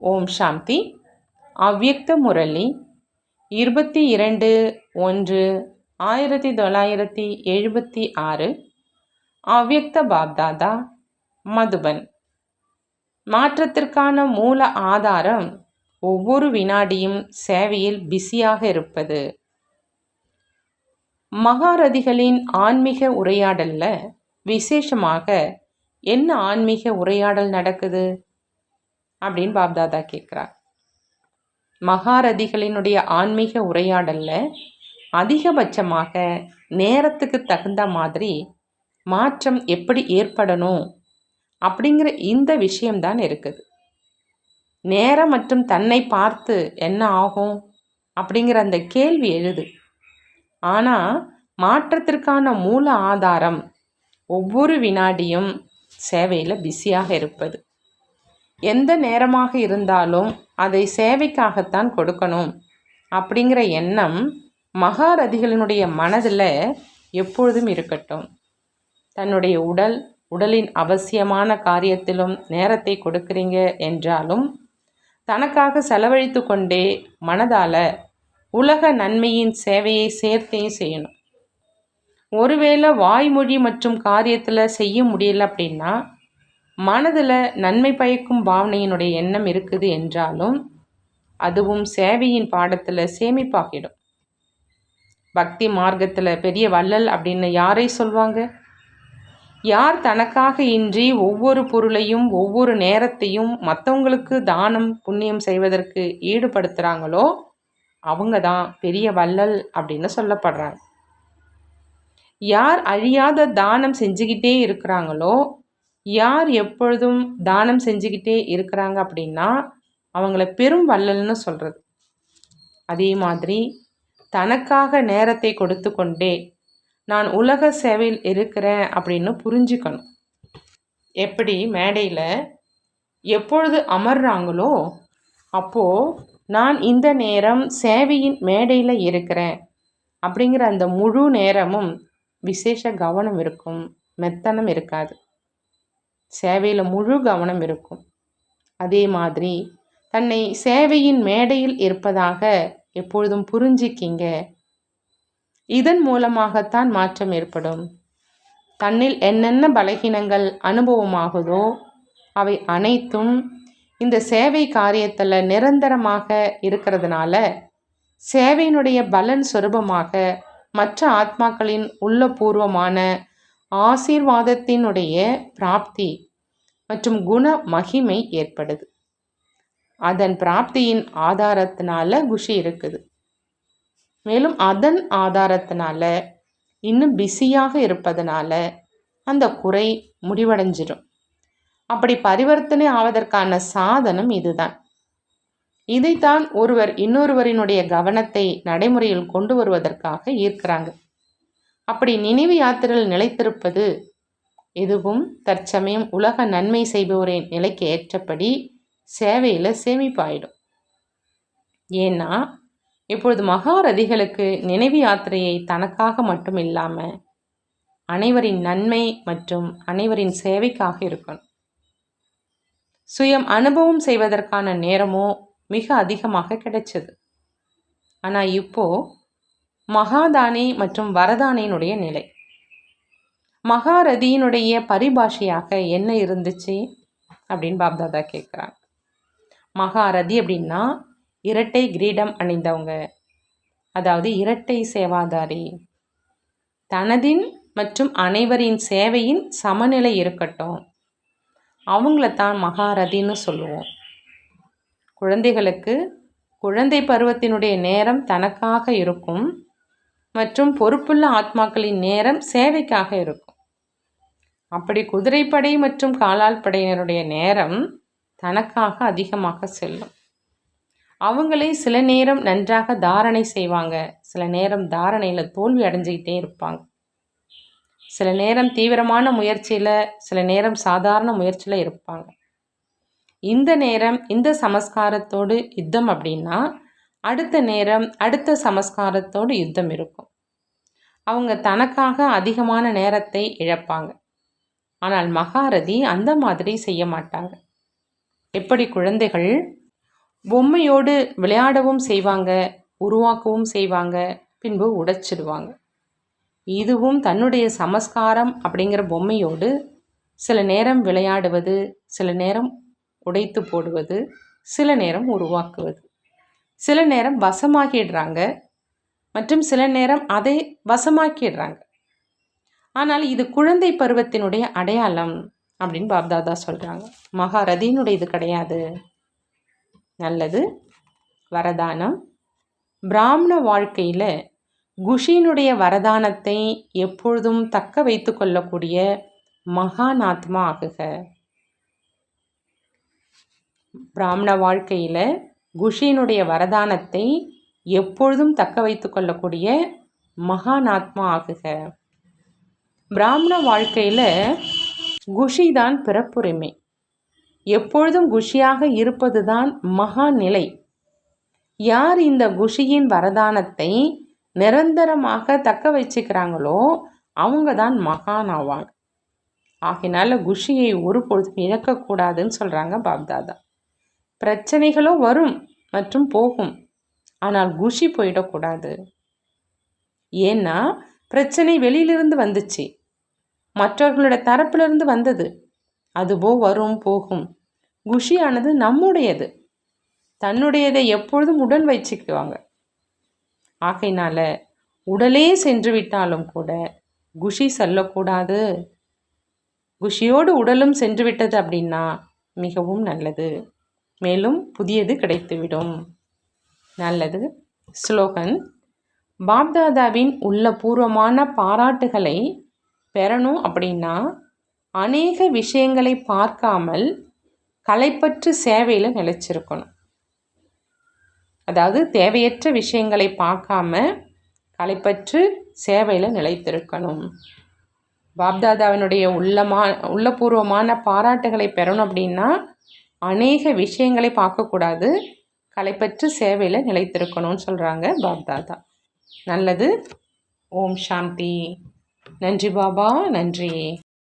ஓம் சாந்தி. அவ்யக்த முரளி. இருபத்தி இரண்டு ஒன்று ஆயிரத்தி தொள்ளாயிரத்தி எழுபத்தி ஆறு. அவ்யக்த பாப்தாதா. மதுபன். மாற்றத்திற்கான மூல ஆதாரம் ஒவ்வொரு வினாடியும் சேவையில் பிஸியாக இருப்பது. மகாரதிகளின் ஆன்மீக உரையாடலில் விசேஷமாக என்ன ஆன்மீக உரையாடல் நடக்குது? அப்படின்னு பாப்தாதா கேட்குறார். மகாரதிகளினுடைய ஆன்மீக உரையாடலில் அதிகபட்சமாக நேரத்துக்கு தகுந்த மாதிரி மாற்றம் எப்படி ஏற்படணும் அப்படிங்கிற இந்த விஷயம்தான் இருக்குது. நேரம் மற்றும் தன்னை பார்த்து என்ன ஆகும் அப்படிங்கிற அந்த கேள்வி எழுது. ஆனால் மாற்றத்திற்கான மூல ஆதாரம் ஒவ்வொரு வினாடியும் சேவையில் பிஸியாக இருப்பது. எந்த நேரமாக இருந்தாலும் அதை சேவைக்காகத்தான் கொடுக்கணும். அப்படிங்கிற எண்ணம் மகாரதிகளினுடைய மனதில் எப்பொழுதும் இருக்கட்டும். தன்னுடைய உடல் உடலின் அவசியமான காரியத்திலும் நேரத்தை கொடுக்குறீங்க என்றாலும் தனக்காக செலவழித்து கொண்டே மனதால் உலக நன்மையின் சேவையை சேர்த்தே செய்யணும். ஒருவேளை வாய்மொழி மற்றும் காரியத்தில் செய்ய முடியல அப்படின்னா மனதில் நன்மை பயக்கும் பாவனையினுடைய எண்ணம் இருக்குது என்றாலும் அதுவும் சேவையின் பாடத்தில் சேமிப்பாகிடும். பக்தி மார்க்கத்தில் பெரிய வள்ளல் அப்படின்னு யாரை சொல்வாங்க? யார் தனக்காக இன்றி ஒவ்வொரு பொருளையும் ஒவ்வொரு நேரத்தையும் மற்றவங்களுக்கு தானம் புண்ணியம் செய்வதற்கு ஈடுபடுத்துகிறாங்களோ அவங்க தான் பெரிய வள்ளல் அப்படின்னு சொல்லப்படுறாங்க. யார் அழியாத தானம் செஞ்சுக்கிட்டே இருக்கிறாங்களோ யார் எப்பொழுதும் தானம் செஞ்சுக்கிட்டே இருக்கிறாங்க அப்படின்னா அவங்கள பெரும் வள்ளல்னு சொல்கிறது அதே மாதிரி தனக்காக நேரத்தை கொடுத்து கொண்டே நான் உலக சேவையில் இருக்கிறேன் அப்படின்னு புரிஞ்சுக்கணும். எப்படி? மேடையில் எப்பொழுது அமர்றாங்களோ அப்போது நான் இந்த நேரம் சேவையின் மேடையில் இருக்கிறேன் அப்படிங்கிற அந்த முழு நேரமும் விசேஷ கவனம் இருக்கும் மெத்தனம் இருக்காது. சேவையில் முழு கவனம் இருக்கும். அதே மாதிரி தன்னை சேவையின் மேடையில் இருப்பதாக எப்பொழுதும் புரிஞ்சிக்கிங்க. இதன் மூலமாகத்தான் மாற்றம் ஏற்படும். தன்னில் என்னென்ன பலகீனங்கள் அனுபவமாகுதோ அவை அனைத்தும் இந்த சேவை காரியத்தில் நிரந்தரமாக இருக்கிறதுனால சேவையினுடைய பலன் சொரூபமாக மற்ற ஆத்மாக்களின் உள்ளபூர்வமான ஆசீர்வாதத்தினுடைய பிராப்தி மற்றும் குண மகிமை ஏற்படுது. அதன் பிராப்தியின் ஆதாரத்தினால குஷி இருக்குது. மேலும் அதன் ஆதாரத்தினால இன்னும் பிஸியாக இருப்பதனால அந்த குறை முடிவடைஞ்சிடும் அப்படி பரிவர்த்தனை ஆவதற்கான சாதனம் இதுதான். இதைத்தான் ஒருவர் இன்னொருவரினுடைய கவனத்தை நடைமுறையில் கொண்டு வருவதற்காக ஈர்க்கிறாங்க. அப்படி நினைவு யாத்திரையில் நிலைத்திருப்பது எதுவும் தற்சமயம் உலக நன்மை செய்பவரின் நிலைக்கு ஏற்றபடி சேவையில் சேமிப்பாயிடும். ஏன்னா இப்பொழுது மகாரதிகளுக்கு நினைவு யாத்திரையை தனக்காக மட்டும் இல்லாமல் அனைவரின் நன்மை மற்றும் அனைவரின் சேவைக்காக இருக்கணும். சுயம் அனுபவம் செய்வதற்கான நேரமோ மிக அதிகமாக கிடைச்சது. ஆனால் இப்போது மகாதானி மற்றும் வரதானியினுடைய நிலை. மகாரதியினுடைய பரிபாஷையாக என்ன இருந்துச்சு? அப்படின்னு பாப்தாதா கேட்குறாங்க மகாரதி அப்படின்னா இரட்டை கிரீடம் அணிந்தவங்க. அதாவது இரட்டை சேவாதாரி. தனதின் மற்றும் அனைவரின் சேவையின் சமநிலை இருக்கட்டும். அவங்கள தான் மகாரதின்னு சொல்லுவோம். குழந்தைகளுக்கு குழந்தை பருவத்தினுடைய நேரம் தனக்காக இருக்கும். மற்றும் பொறுப்புள்ள ஆத்மாக்களின் நேரம் சேவைக்காக இருக்கும். அப்படி குதிரைப்படை மற்றும் காலால் படையினருடைய நேரம் தனக்காக அதிகமாக செல்லும். அவங்களே சில நேரம் நன்றாக தாரணை செய்வாங்க. சில நேரம் தாரணையில் தோல்வி அடைஞ்சிக்கிட்டே இருப்பாங்க. சில நேரம் தீவிரமான முயற்சியில் சில நேரம் சாதாரண முயற்சியில் இருப்பாங்க. இந்த நேரம் இந்த சமஸ்காரத்தோடு யுத்தம் அப்படின்னா அடுத்த நேரம் அடுத்த சமஸ்காரத்தோடு யுத்தம் இருக்கும். அவங்க தனக்காக அதிகமான நேரத்தை இழப்பாங்க. ஆனால் மகாரதி அந்த மாதிரி செய்ய மாட்டாங்க. எப்படி குழந்தைகள் பொம்மையோடு விளையாடவும் செய்வாங்க உருவாக்கவும் செய்வாங்க பின்பு உடைச்சிடுவாங்க. இதுவும் தன்னுடைய சமஸ்காரம் அப்படிங்கிற பொம்மையோடு சில நேரம் விளையாடுவது சில நேரம் உடைத்து போடுவது சில நேரம் உருவாக்குவது. சில நேரம் வசமாகிடுறாங்க மற்றும் சில நேரம் அதை வசமாக்கிடுறாங்க. ஆனால் இது குழந்தை பருவத்தினுடைய அடையாளம் அப்படின்னு பாப்தாதா சொல்கிறாங்க மகாரதியினுடைய இது கிடையாது. நல்லது. வரதானம். பிராமண வாழ்க்கையில் குஷியினுடைய வரதானத்தை எப்பொழுதும் தக்க வைத்து கொள்ளக்கூடிய மகானாத்மா ஆகுக. பிராமண வாழ்க்கையில் குஷியினுடைய வரதானத்தை எப்பொழுதும் தக்க வைத்து கொள்ளக்கூடிய மகானாத்மா ஆகுக. பிராமண வாழ்க்கையில் குஷி தான் பிறப்புரிமை. எப்பொழுதும் குஷியாக இருப்பது தான் மகா நிலை. யார் இந்த குஷியின் வரதானத்தை நிரந்தரமாக தக்க வச்சுக்கிறாங்களோ அவங்க தான் மகான் ஆவாங்க. ஆகினால குஷியை ஒரு பொழுதும் இழக்கக்கூடாதுன்னு சொல்கிறாங்க பாப்தாதா. பிரச்சனைகளும் வரும் மற்றும் போகும். ஆனால் குஷி போயிடக்கூடாது. ஏன்னா பிரச்சனை வெளியிலிருந்து வந்துச்சு. மற்றவர்களோட தரப்பிலிருந்து வந்தது. அதுபோ வரும் போகும். குஷியானது நம்முடையது. தன்னுடையதை எப்பொழுதும் உடன் வச்சுக்குவாங்க. ஆகையினால உடலே சென்று விட்டாலும் கூட குஷி சொல்லக்கூடாது. குஷியோடு உடலும் சென்று விட்டது அப்படின்னா மிகவும் நல்லது. மேலும் புதியது கிடைத்துவிடும். நல்லது. ஸ்லோகன். பாப்தாதாவின் உள்ளபூர்வமான பாராட்டுகளை பெறணும் அப்படின்னா அநேக விஷயங்களை பார்க்காமல் களைப்பற்று சேவையில் நிலைச்சிருக்கணும். அதாவது தேவையற்ற விஷயங்களை பார்க்காம களைப்பற்று சேவையில் நிலைத்திருக்கணும். பாப்தாதாவினுடைய உள்ளமா உள்ளபூர்வமான பாராட்டுகளை பெறணும் அப்படின்னா அநேக விஷயங்களை பார்க்கக்கூடாது. கலைப்பற்று சேவையில் நிலைத்திருக்கணும்னு சொல்கிறாங்க பாப்தாதா. நல்லது. ஓம் சாந்தி. நன்றி பாபா நன்றி.